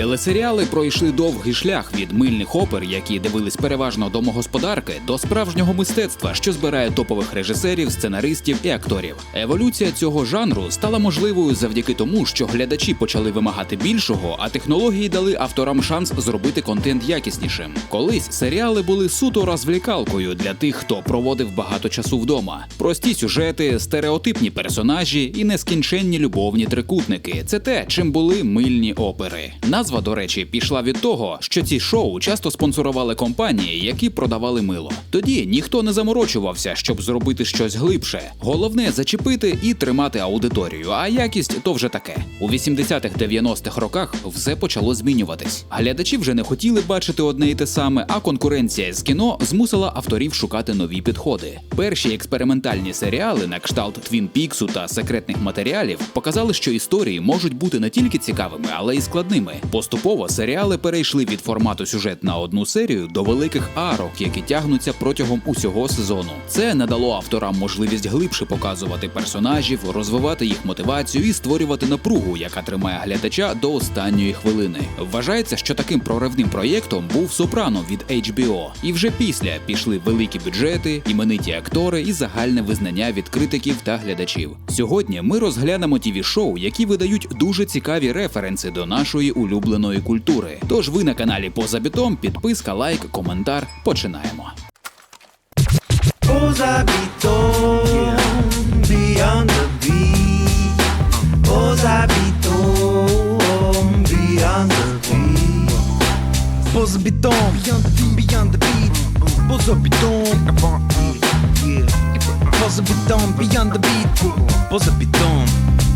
Телесеріали пройшли довгий шлях від мильних опер, які дивились переважно домогосподарки, до справжнього мистецтва, що збирає топових режисерів, сценаристів і акторів. Еволюція цього жанру стала можливою завдяки тому, що глядачі почали вимагати більшого, а технології дали авторам шанс зробити контент якіснішим. Колись серіали були суто розвлікалкою для тих, хто проводив багато часу вдома. Прості сюжети, стереотипні персонажі і нескінченні любовні трикутники це те, чим були мильні опери. Назва, до речі, пішла від того, що ці шоу часто спонсорували компанії, які продавали мило. Тоді ніхто не заморочувався, щоб зробити щось глибше. Головне зачепити і тримати аудиторію, а якість то вже таке. У 80-х-90-х роках все почало змінюватись. Глядачі вже не хотіли бачити одне і те саме, а конкуренція з кіно змусила авторів шукати нові підходи. Перші експериментальні серіали на кшталт Твін Піксу та секретних матеріалів показали, що історії можуть бути не тільки цікавими, але й складними. Поступово серіали перейшли від формату сюжет на одну серію до великих арок, які тягнуться протягом усього сезону. Це надало авторам можливість глибше показувати персонажів, розвивати їх мотивацію і створювати напругу, яка тримає глядача до останньої хвилини. Вважається, що таким проривним проєктом був Сопрано від HBO. І вже після пішли великі бюджети, імениті актори і загальне визнання від критиків та глядачів. Сьогодні ми розглянемо тіві шоу, які видають дуже цікаві референси до нашої улюбленої культури. Тож ви на каналі Поза бітом, підписка, лайк, коментар. Починаємо. Poza Piton, beyond the beat. Poza Piton, beyond the beat. Poza Piton, beyond the beat, beyond the beat. Poza Piton, Poza Piton, beyond the beat. Poza Piton.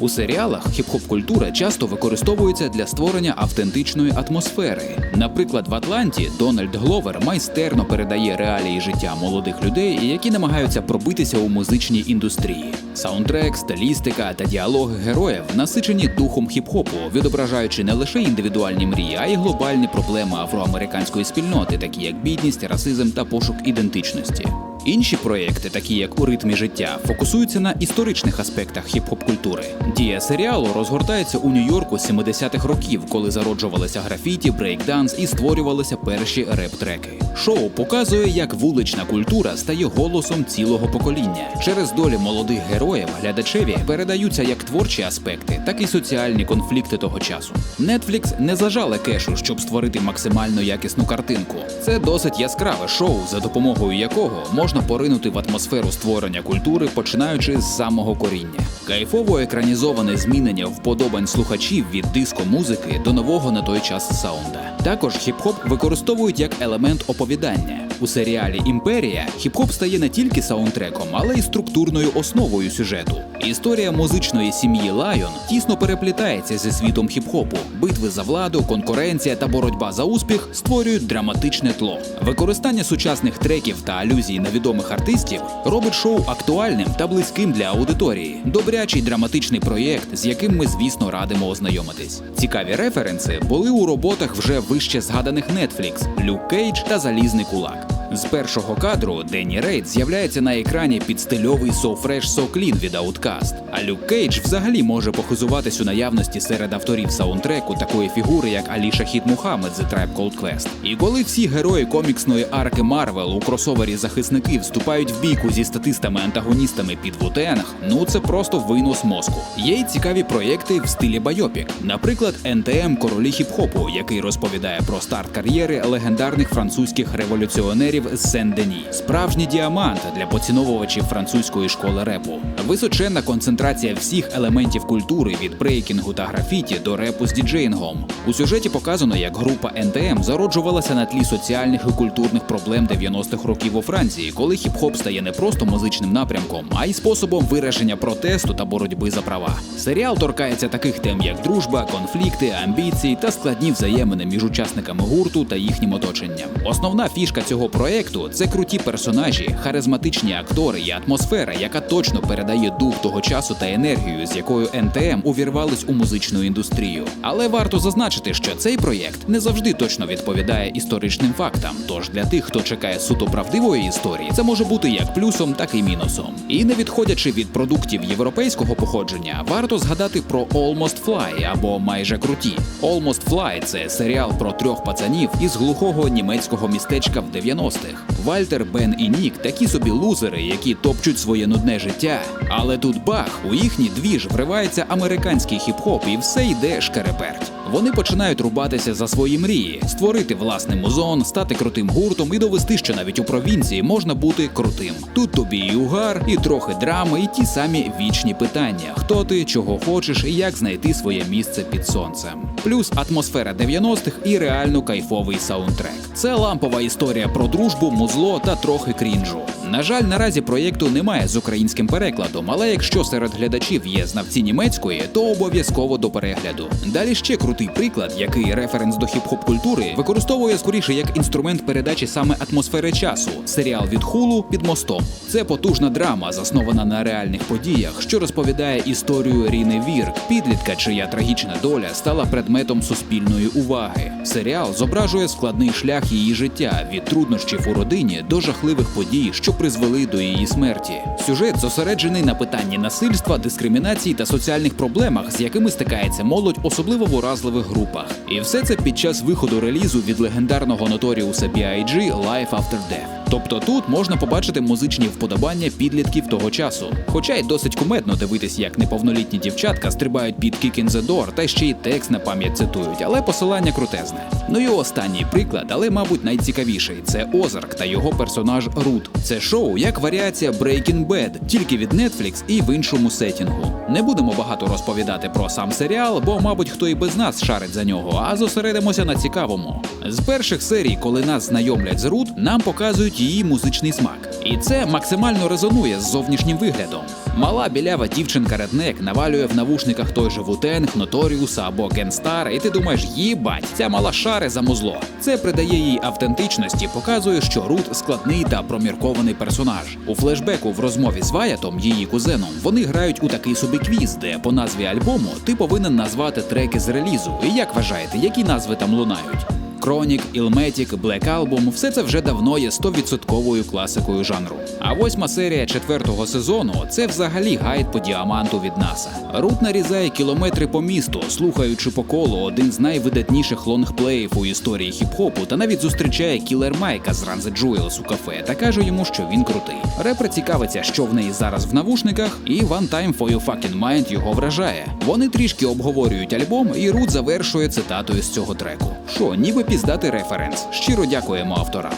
У серіалах хіп-хоп культура часто використовується для створення автентичної атмосфери. Наприклад, в Атланті Дональд Гловер майстерно передає реалії життя молодих людей, які намагаються пробитися у музичній індустрії. Саундтрек, стилістика та діалоги героїв насичені духом хіп-хопу, відображаючи не лише індивідуальні мрії, а й глобальні проблеми афроамериканської спільноти, такі як бідність, расизм та пошук ідентичності. Інші проекти, такі як у ритмі життя, фокусуються на історичних аспектах хіп-хоп культури. Дія серіалу розгортається у Нью-Йорку 70-х років, коли зароджувалися графіті, брейкданс і створювалися перші реп-треки. Шоу показує, як вулична культура стає голосом цілого покоління. Через долі молодих героїв глядачеві передаються як творчі аспекти, так і соціальні конфлікти того часу. Netflix не зажали кешу, щоб створити максимально якісну картинку. Це досить яскраве шоу, за допомогою якого можна поринути в атмосферу створення культури, починаючи з самого коріння. Кайфово екранізоване змінення вподобань слухачів від диско-музики до нового на той час саунда. Також хіп-хоп використовують як елемент оповідання. У серіалі Імперія хіп-хоп стає не тільки саундтреком, але й структурною основою сюжету. Історія музичної сім'ї Лайон тісно переплітається зі світом хіп-хопу. Битви за владу, конкуренція та боротьба за успіх створюють драматичне тло. Використання сучасних треків та алюзій на відомих артистів робить шоу актуальним та близьким для аудиторії. Добрячий драматичний проєкт, з яким ми, звісно, радимо ознайомитись. Цікаві референси були у роботах вже вище згаданих Netflix, Люк Кейдж та Залізний кулак. З першого кадру Денні Рейд з'являється на екрані під стильовий So Fresh So Clean від Outkast. А Люк Кейдж взагалі може похизуватись у наявності серед авторів саундтреку такої фігури, як Аліша Хіт Мухаммед The Tribe Called Quest. І коли всі герої коміксної арки Марвел у кросовері захисники вступають в бійку зі статистами-антагоністами під Вутенг, ну це просто винос мозку. Є й цікаві проєкти в стилі байопік. Наприклад, НТМ Королі хіп-хопу, який розповідає про старт кар'єри легендарних французьких революціонерів з Сен-Дені. Справжній діамант для поціновувачів французької школи репу. Височенна концентрація всіх елементів культури від брейкінгу та графіті до репу з діджеїнгом. У сюжеті показано, як група НТМ зароджувалася на тлі соціальних і культурних проблем 90-х років у Франції, коли хіп-хоп стає не просто музичним напрямком, а й способом вираження протесту та боротьби за права. Серіал торкається таких тем, як дружба, конфлікти, амбіції та складні взаємини між учасниками гурту та їхнім оточенням. Основна фішка цього проекту проекту це круті персонажі, харизматичні актори і атмосфера, яка точно передає дух того часу та енергію, з якою НТМ увірвались у музичну індустрію. Але варто зазначити, що цей проєкт не завжди точно відповідає історичним фактам. Тож для тих, хто чекає суто правдивої історії, це може бути як плюсом, так і мінусом. І не відходячи від продуктів європейського походження, варто згадати про Almost Fly або майже круті. Almost Fly – це серіал про трьох пацанів із глухого німецького містечка в 90-х. Вальтер, Бен і Нік такі собі лузери, які топчуть своє нудне життя. Але тут бах, у їхні дві ж вривається американський хіп-хоп, і все йде шкереперть. Вони починають рубатися за свої мрії, створити власний музон, стати крутим гуртом і довести, що навіть у провінції можна бути крутим. Тут тобі і угар, і трохи драми, і ті самі вічні питання: хто ти, чого хочеш і як знайти своє місце під сонцем. Плюс атмосфера 90-х і реально кайфовий саундтрек. Це лампова історія про дружбу, музло та трохи крінжу. На жаль, наразі проєкту немає з українським перекладом, але якщо серед глядачів є знавці німецької, то обов'язково до перегляду. Далі ще крутий приклад, який референс до хіп-хоп культури використовує скоріше як інструмент передачі саме атмосфери часу. Серіал від хулу під мостом. Це потужна драма, заснована на реальних подіях, що розповідає історію Ріни Вірк, підлітка, чия трагічна доля стала предметом суспільної уваги. Серіал зображує складний шлях її життя від труднощів у родині до жахливих подій, що призвели до її смерті. Сюжет зосереджений на питанні насильства, дискримінації та соціальних проблемах, з якими стикається молодь, особливо в уразливих групах. І все це під час виходу релізу від легендарного Notorious B.I.G. Life After Death. Тобто тут можна побачити музичні вподобання підлітків того часу. Хоча й досить кумедно дивитись, як неповнолітні дівчатка стрибають під Kick in the Door та ще й текст на пам'ять цитують, але посилання крутезне. Ну і останній приклад, але мабуть найцікавіший це Озарк та його персонаж Рут. Це шоу як варіація Breaking Bad, тільки від Netflix і в іншому сетінгу. Не будемо багато розповідати про сам серіал, бо, мабуть, хто і без нас шарить за нього, а зосередимося на цікавому. З перших серій, коли нас знайомлять з Рут, нам показують її музичний смак. І це максимально резонує з зовнішнім виглядом. Мала білява дівчинка реднек навалює в навушниках той же Вутенг, Notorious або Генстар, і ти думаєш, їбать, ця мала шари за музло. Це придає їй автентичності, показує, що Рут складний та проміркований персонаж. У флешбеку в розмові з Ваятом, її кузеном, вони грають у такий собі квіз, де по назві альбому ти повинен назвати треки з релізу. І як вважаєте, які назви там лунають? Кронік, Ілметік, Black Album – все це вже давно є 100% класикою жанру. А восьма серія четвертого сезону це взагалі гайд по діаманту від НАСА. Рут нарізає кілометри по місту, слухаючи по колу один з найвидатніших лонгплеїв у історії хіп-хопу, та навіть зустрічає кілер Майка з the Jewels у кафе та каже йому, що він крутий. Репер цікавиться, що в неї зараз в навушниках, і One Time for Your Fucking Mind його вражає. Вони трішки обговорюють альбом, і Рут завершує цитатою з цього треку. Що, ніби піздати референс. Щиро дякуємо авторам.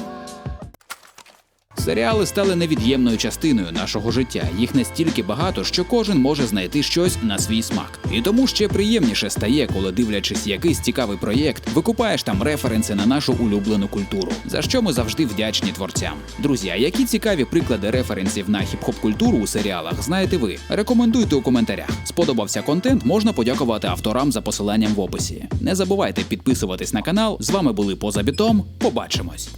Серіали стали невід'ємною частиною нашого життя. Їх настільки багато, що кожен може знайти щось на свій смак. І тому ще приємніше стає, коли дивлячись якийсь цікавий проєкт, викупаєш там референси на нашу улюблену культуру, за що ми завжди вдячні творцям. Друзі, а які цікаві приклади референсів на хіп-хоп культуру у серіалах знаєте ви? Рекомендуйте у коментарях. Сподобався контент, можна подякувати авторам за посиланням в описі. Не забувайте підписуватись на канал. З вами були поза бітом. Побачимось.